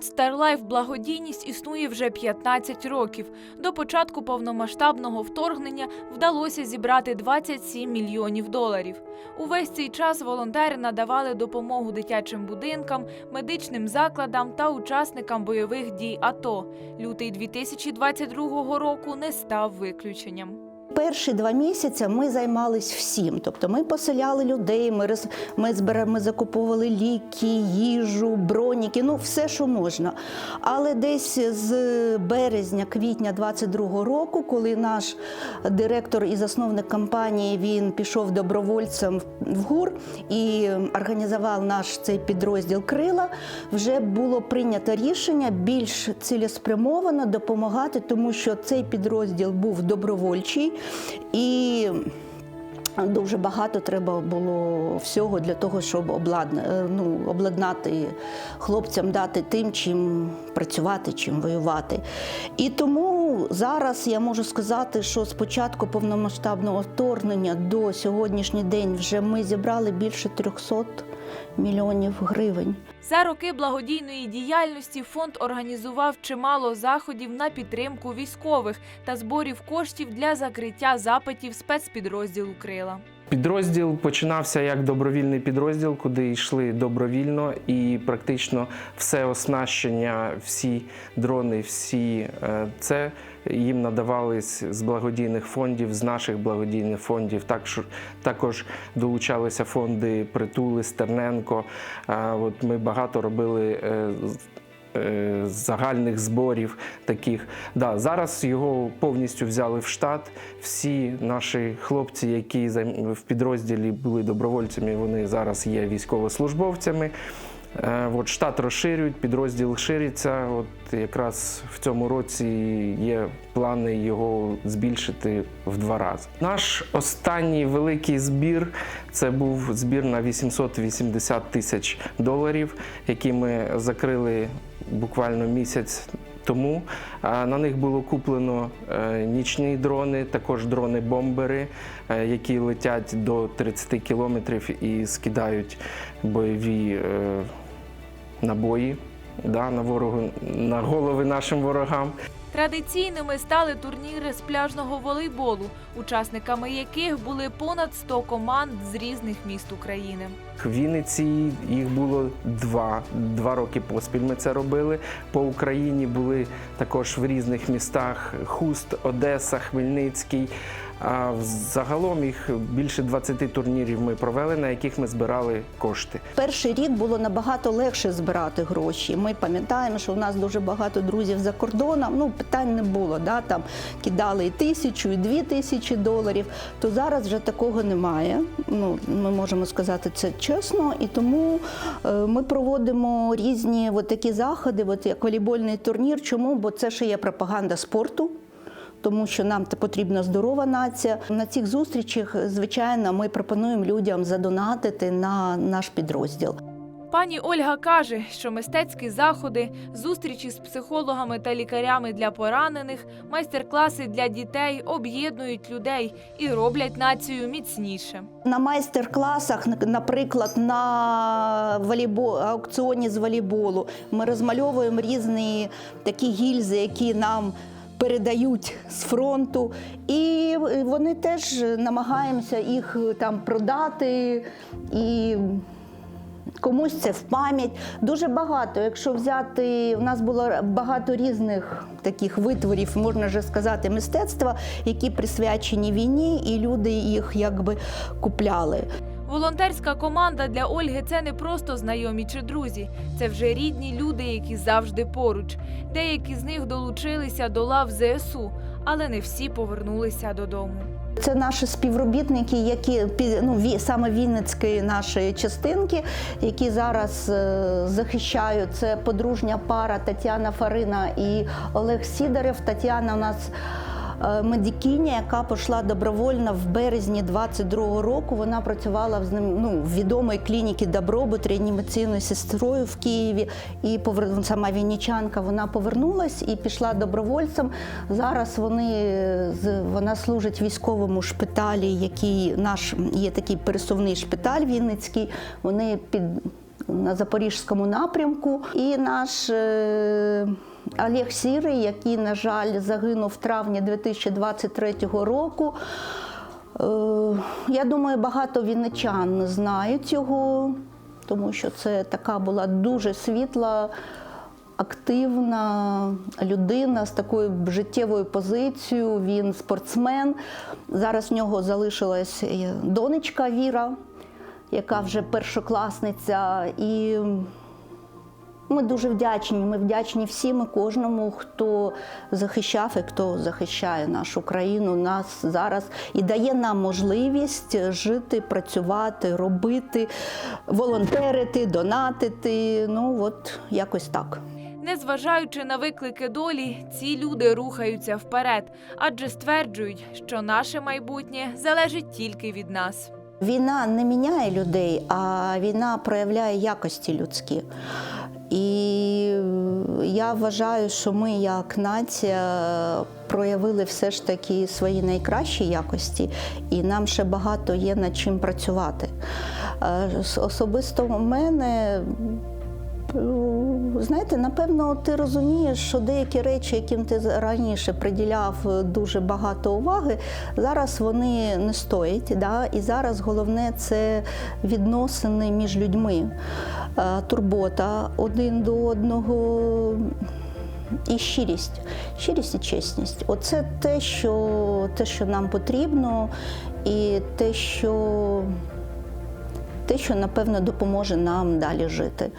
Фонд Старлайф Благодійність існує вже 15 років. До початку повномасштабного вторгнення вдалося зібрати 27 мільйонів доларів. Увесь цей час волонтери надавали допомогу дитячим будинкам, медичним закладам та учасникам бойових дій АТО. Лютий 2022 року не став виключенням. Перші два місяці ми займались всім. Тобто ми поселяли людей, ми, роз, ми, збира, ми закуповували ліки, їжу, броніки, ну все, що можна. Але десь з березня, квітня 22-го року, коли наш директор і засновник компанії він пішов добровольцем в ГУР і організував наш цей підрозділ Крила, вже було прийнято рішення більш цілеспрямовано допомагати, тому що цей підрозділ був добровольчий і. Дуже багато треба було всього для того, щоб обладна, е, ну, обладнати хлопцям, дати тим, чим працювати, чим воювати. І тому зараз я можу сказати, що з початку повномасштабного вторгнення до сьогоднішній день вже ми зібрали більше 300 мільйонів гривень. За роки благодійної діяльності фонд організував чимало заходів на підтримку військових та зборів коштів для закриття запитів спецпідрозділу Крила. Підрозділ починався як добровільний підрозділ, куди йшли добровільно, і практично все оснащення, всі дрони, всі е, це їм надавались з благодійних фондів, з наших благодійних фондів. Також, також долучалися фонди Притули, Стерненко. От ми багато робили. е, е, загальних зборів таких. Да, зараз його повністю взяли в штат. Всі наші хлопці, які в підрозділі були добровольцями, вони зараз є військовослужбовцями. Е, От штат розширюють, підрозділ шириться. От якраз в цьому році є плани його збільшити в два рази. Наш останній великий збір це був збір на 880 тисяч доларів, які ми закрили буквально місяць тому. На них було куплено е, нічні дрони, також дрони-бомбери, е, які летять до 30 кілометрів і скидають бойові е, набої да, на ворогу, на голови нашим ворогам. Традиційними стали турніри з пляжного волейболу, учасниками яких були понад 100 команд з різних міст України. В Вінниці їх було два. Два роки поспіль ми це робили. По Україні були також в різних містах Хуст, Одеса, Хмельницький. А загалом їх більше 20 турнірів ми провели, на яких ми збирали кошти. Перший рік було набагато легше збирати гроші. Ми пам'ятаємо, що у нас дуже багато друзів за кордоном. Ну питань не було. Да? Там кидали і тисячу, і дві тисячі доларів. То зараз вже такого немає. Ну ми можемо сказати це чесно, і тому е, ми проводимо різні от такі заходи, от як волейбольний турнір. Чому? Бо це ще є пропаганда спорту. Тому що нам потрібна здорова нація. На цих зустрічах, звичайно, ми пропонуємо людям задонатити на наш підрозділ. Пані Ольга каже, що мистецькі заходи, зустрічі з психологами та лікарями для поранених, майстер-класи для дітей об'єднують людей і роблять націю міцніше. На майстер-класах, наприклад, на волейбол, аукціоні з волейболу, ми розмальовуємо різні такі гільзи, які нам передають з фронту, і вони теж намагаємося їх там продати і. Комусь це в пам'ять. Дуже багато. Якщо взяти, у нас було багато різних таких витворів, можна вже сказати, мистецтва, які присвячені війні, і люди їх якби купляли. Волонтерська команда для Ольги це не просто знайомі чи друзі, це вже рідні люди, які завжди поруч. Деякі з них долучилися до лав ЗСУ, але не всі повернулися додому. Це наші співробітники, які ну, саме Вінницької нашої частинки, які зараз е, захищають. Це подружня пара Тетяна Фарина і Олег Сідорев. Тетяна у нас медикиня, яка пішла добровольно в березні 22-го року. Вона працювала в ну, в відомій клініці Добробут реанімаційною сестрою в Києві. І повер... сама вінничанка вона повернулась і пішла добровольцем. Зараз вони е, вона служить військовому шпиталі, який наш є такий пересувний шпиталь Вінницький. Вони під на Запорізькому напрямку. І наш е, Олег Сірий, який, на жаль, загинув в травні 2023 року. Е, Я думаю, багато вінничан знають його, тому що це така була дуже світла, активна людина з такою життєвою позицією. Він спортсмен. Зараз в нього залишилась е, донечка Віра, яка вже першокласниця. І ми дуже вдячні. Ми вдячні всім і кожному, хто захищав і хто захищає нашу країну, нас зараз і дає нам можливість жити, працювати, робити, волонтерити, донатити. Ну от якось так. Незважаючи на виклики долі, ці люди рухаються вперед, адже стверджують, що наше майбутнє залежить тільки від нас. Війна не міняє людей, а війна проявляє якості людські. І я вважаю, що ми, як нація, проявили все ж таки свої найкращі якості, і нам ще багато є над чим працювати. Е, Особисто у мене. Ну, Знаєте, напевно, ти розумієш, що деякі речі, яким ти раніше приділяв дуже багато уваги, зараз вони не стоять. Да? І зараз головне це відносини між людьми, е, турбота один до одного. І щирість, щирість і чесність. Оце те, що, те, що нам потрібно, і те, що, те, що напевно допоможе нам далі жити.